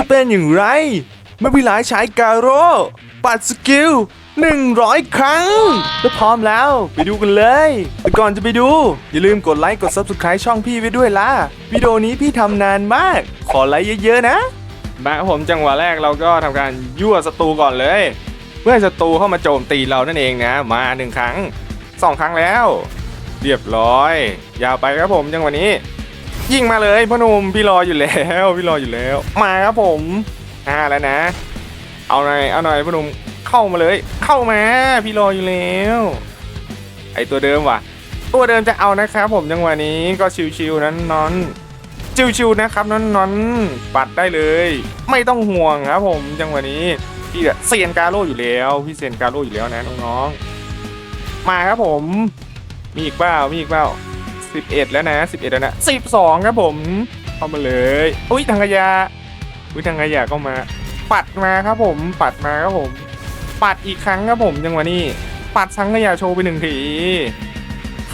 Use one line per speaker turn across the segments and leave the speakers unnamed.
จะเป็นอย่างไรเมื่อพี่หลายใช้การโร่ปัดสกิล 100 ครั้ง ถ้าพร้อมแล้วไปดูกันเลย แต่ก่อนจะไปดู อย่าลืมกดไลค์กด Subscribe ช่องพี่ไว้ด้วยล่ะ วิดีโอนี้พี่ทำนานมาก ขอไลค์เยอะๆนะ
มาครับผมจังหวะแรกเราก็ทำการยั่วศัตรูก่อนเลยเพื่อศัตรูเข้ามาโจมตีเรานั่นเองนะ มาหนึ่งครั้งสองครั้งแล้ว เรียบร้อย ยาวไปครับผมจังหวะนี้ ยิงมาเลยพ่อนุ่มพี่รออยู่แล้วพี่รออยู่แล้ว มาครับผมห้าแล้วนะ เอาหน่อยเอาหน่อยพ่อนุ่มเข้ามาเลย เข้ามาพี่รออยู่แล้ว ไอตัวเดิมว่ะ ตัวเดิมจะเอานะครับ ผมจังหวะนี้ก็ชิวๆนั้นนอนชิวๆนะครับนอนๆปัดได้เลย ไม่ต้องห่วงครับ ผมจังหวะนี้พี่เซียนกาโร่อยู่แล้วพี่เซียนกาโร่อยู่แล้วนะน้องๆมาครับผม มีอีกเปล่ามีอีกเปล่า สิบเอ็ดแล้วนะสิบเอ็ดแล้วนะสิบสองครับผม เข้ามาเลย อุ้ยทางขยะอุ้ยทางขยะก็มา ปัดมาครับผม ปัดมาครับผม ปัดอีกครั้งครับผมจังหวะนี้ ปัดสังขยะโชว์ไปหนึ่งที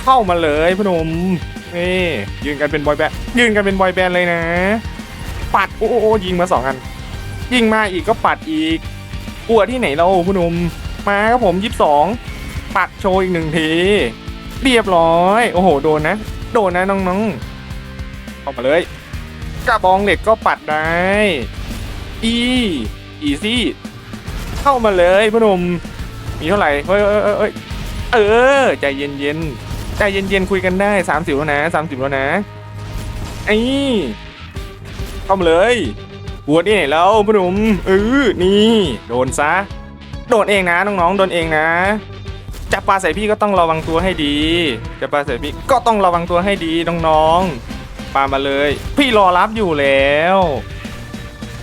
เข้ามาเลยพนมนี่ยืนกันเป็นบอยแบนด์ยืนกันเป็นบอยแบนด์เลยนะ ปัดโอ้โอ้ยิงมาสองอัน ยิงมาอีกก็ปัดอีกกลัวที่ไหนเราผู้หนุ่มมาครับผมยี่สิบสองปัดโชว์อีกหนึ่งที เรียบร้อย โอ้โห โดนนะ โดนนะน้องๆเข้ามาเลยกระบองเหล็กก็ปัดได้ อีอีซี่ เข้ามาเลยผู้หนุ่มมีเท่าไหร่ เฮ้ยเอ้ยเอ้ยเอ้ยเออ ใจเย็นๆใจเย็นๆคุยกันได้สามสิบแล้วนะสามสิบแล้วนะไอ้เข้ามาเลยบวชนี่แล้วพ่อหนุ่มเออนี่ โดนซะ โดนเองนะน้องๆ โดนเองนะ จะปลาใส่พี่ก็ต้องระวังตัวให้ดี จะปลาใส่พี่ก็ต้องระวังตัวให้ดีน้องๆปลามาเลย พี่รอรับอยู่แล้ว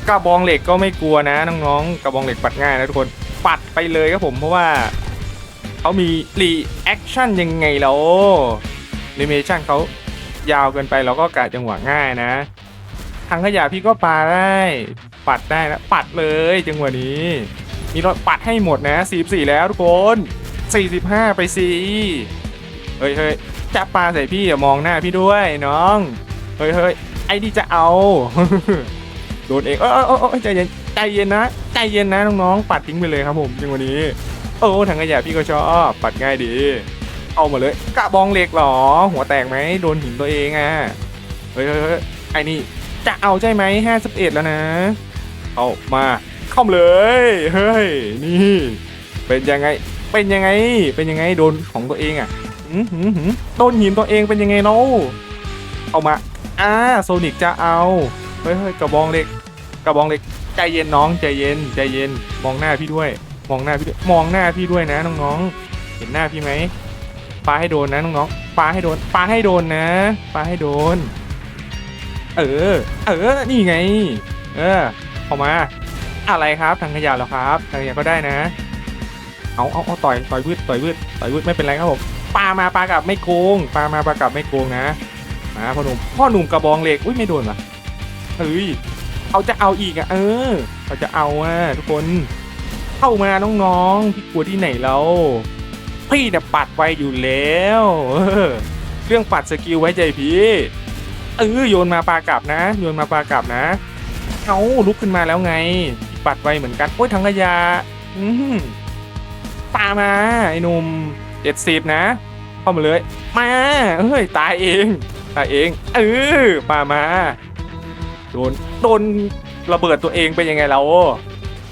กระบองเหล็กก็ไม่กลัวนะน้องๆกระบองเหล็กปัดง่ายนะทุกคนปัดไปเลยครับผมเพราะว่าเขามีรีแอคชั่นยังไงแล้วรีเมชั่นเขายาวเกินไปเราก็กะจังหวะง่ายนะทางขยะพี่ก็ปาได้ ปัดได้นะปัดเลยจังหวะนี้ มีรถปัดให้หมดนะ 44 แล้วทุกคน 45 ไปสิเฮ้ยเฮ้ยจะปาใส่พี่อย่ามองหน้าพี่ด้วยน้อง เฮ้ยเฮ้ยไอ้นี่จะเอา โดนเองเออเออเออใจเย็นใจเย็นนะใจเย็นนะน้องๆปัดทิ้งไปเลยครับผมจังวะนี้ โอ้ถังขยะพี่ก็ชอบปัดง่ายดี เอามาเลยกระบองเหล็กหรอ หัวแตกไหมโดนหินตัวเองอะเฮ้ยเฮ้ยเฮ้ยไอ้นี่จะเอาใช่ไหมห้าสิบเอ็ดแล้วนะ เอามาเข้ามาเลย เฮ้ย นี่ เป็นยังไง เป็นยังไง เป็นยังไงโดนของตัวเองอะหืมหืมหืมโดนหินตัวเองเป็นยังไงเนาะเอามาอ่าโซนิกจะเอาเฮ้ยเฮ้ยกระบองเหล็ก กระบองเหล็กใจเย็นน้องใจเย็นใจเย็นมองหน้าพี่ด้วย มองหน้าพี่ด้วยมองหน้าพี่ด้วยนะน้องๆเห็นหน้าพี่ไหมปาให้โดนนะน้องๆปาให้โดนปาให้โดนนะปาให้โดน เออ เออนี่ไง เออออกมา อะไรครับทางขยะเหรอครับทางขยะก็ได้นะ เอาเอาเอาต่อยต่อย วืดต่อย วืดต่อย วืดไม่เป็นไรครับผมปามาปากลับไม่โกงปามาปากลับไม่โกงนะมาพ่อหนุ่มพ่อหนุ่มกระบองเหล็กอุ้ยไม่โดนว่ะเฮ้ยเขาจะเอาอีกอะเออเขาจะเอาอะทุกคนเข้ามาน้องๆพี่กลัวที่ไหนแล้วพี่เนี่ยปัดไวอยู่แล้วเออเครื่องปัดสกิลไว้ใจพี่เออโยนมาปลากลับนะ โยนมาปลากลับนะเอาลุกขึ้นมาแล้วไง ปัดไวเหมือนกันโอ้ยถังขยะอืม ปามาไอ้หนุ่มเจ็ดสิบนะ เข้ามาเลย มาเฮ้ยตายเองตายเองเออปามาโดนโดนระเบิดตัวเองเป็นยังไงเรา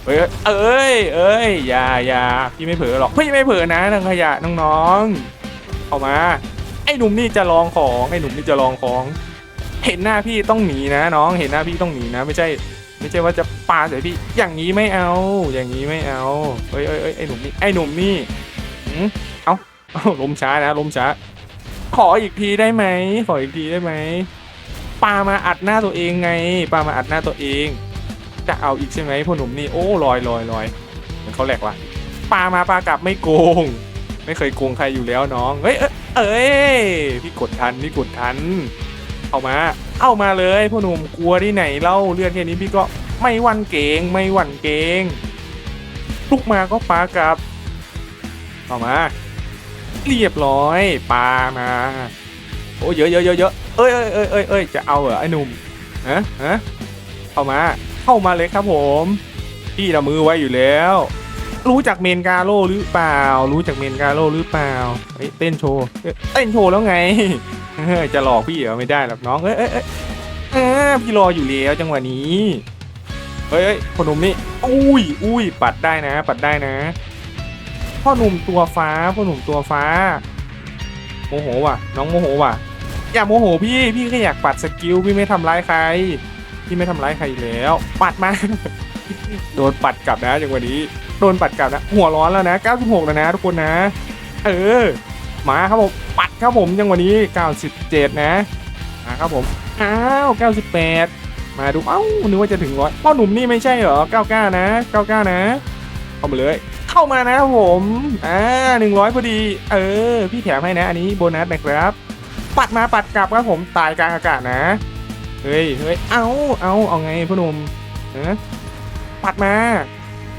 เอ้ยเอ้ยเอ้ยอย่าอย่าพี่ไม่เผลอหรอกพี่ไม่เผลอนะทางขยะน้องๆเอามาไอ้หนุ่มนี่จะลองของไอ้หนุ่มนี่จะลองของ เห็นหน้าพี่ต้องหนีนะน้อง เห็นหน้าพี่ต้องหนีนะ ไม่ใช่ ไม่ใช่ว่าจะปาใส่พี่ อย่างนี้ไม่เอา อย่างนี้ไม่เอาเอ้ยเอ้ยเอ้ยไอ้หนุ่มนี่ ไอ้หนุ่มนี่หืมเอาเอาลมช้านะลมช้า ขออีกทีได้ไหม ขออีกทีได้ไหม ปามาอัดหน้าตัวเองไง ปามาอัดหน้าตัวเอง จะเอาอีกใช่ไหมพ่อหนุ่มนี่ โอ้ลอยลอยลอยเหมือนเขาแหลกว่ะ ปามาปากลับไม่โกง ไม่เคยโกงใครอยู่แล้วน้อง เฮ้ย เอ้ยเอ้ยพี่กดทัน พี่กดทัน เอามา เอามาเลยพ่อหนุ่มกลัวที่ไหนเล่าเลือดแค่นี้พี่ก็ไม่หวั่นเกงไม่หวั่นเกงลุกมาก็ปลากลับเอามา เรียบร้อยปลามาโอ้เยอะเยอะเยอะเยอะเอ้ยเอ้ยเอ้ยเอ้ยเอ้ยจะเอาเหรอไอ้หนุ่มฮะฮะเอามาเข้ามาเลยครับผมพี่เรามือไว้อยู่แล้ว รู้จักเมนกาโร่หรือเปล่า รู้จักเมนกาโร่หรือเปล่าเฮ้ยเต้นโชว์เต้นโชว์แล้วไงจะหลอกพี่เหรอไม่ได้หรอกน้องเอ้ยเอ้ยเอ้ยพี่รออยู่แล้วจังหวะนี้เฮ้ยพ่อหนุ่มนี่อุ้ยอุ้ยปัดได้นะ ปัดได้นะ พ่อหนุ่มตัวฟ้าพ่อหนุ่มตัวฟ้าโมโหว่ะ น้องโมโหว่ะ อย่าโมโหพี่พี่แค่อยากปัดสกิลพี่ไม่ทำร้ายใครพี่ไม่ทำร้ายใครแล้ว ปัดมาโดนปัดกลับนะจังหวะนี้ โดนปัดกลับนะหัวร้อนแล้วนะ 96 แล้วนะทุกคนนะ เออ มาครับผม ปัดครับผมจังวะนี้ 97 นะมาครับผม อ้าว 98 มาดู เอ้า นึกว่าจะถึงร้อยพ่อหนุ่มนี่ไม่ใช่เหรอ 99 นะ 99 นะ เข้ามาเลย เข้ามานะครับผม อ่า 100 พอดี เออ พี่แถมให้นะ อันนี้โบนัสนะครับ ปัดมาปัดกลับครับผม ตายกลางอากาศนะ เฮ้ยเฮ้ยเอาเอาเอาไงพ่อหนุ่มเออปัดมา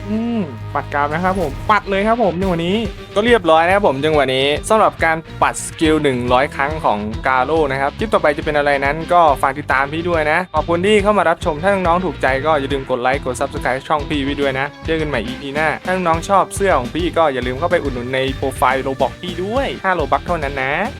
อืมปัดกราบนะครับผมปัดเลยครับผมจังหวะนี้ก็เรียบร้อยนะครับผมจังหวะนี้สำหรับการปัดสกิล 100 ครั้งของกาโร่นะครับคลิปต่อไปจะเป็นอะไรนั้นก็ฝากติดตามพี่ด้วยนะ ขอบคุณที่เข้ามารับชมถ้าน้องๆถูกใจก็อย่าลืมกดไลค์กด Subscribe ช่องพี่ไว้ด้วยนะ เจอกันใหม่ EP หน้า ถ้าน้องชอบเสื้อของพี่ก็อย่าลืมเข้าไปอุดหนุนในโปรไฟล์โลบอกพี่ด้วย5โลบักเท่านั้นนะ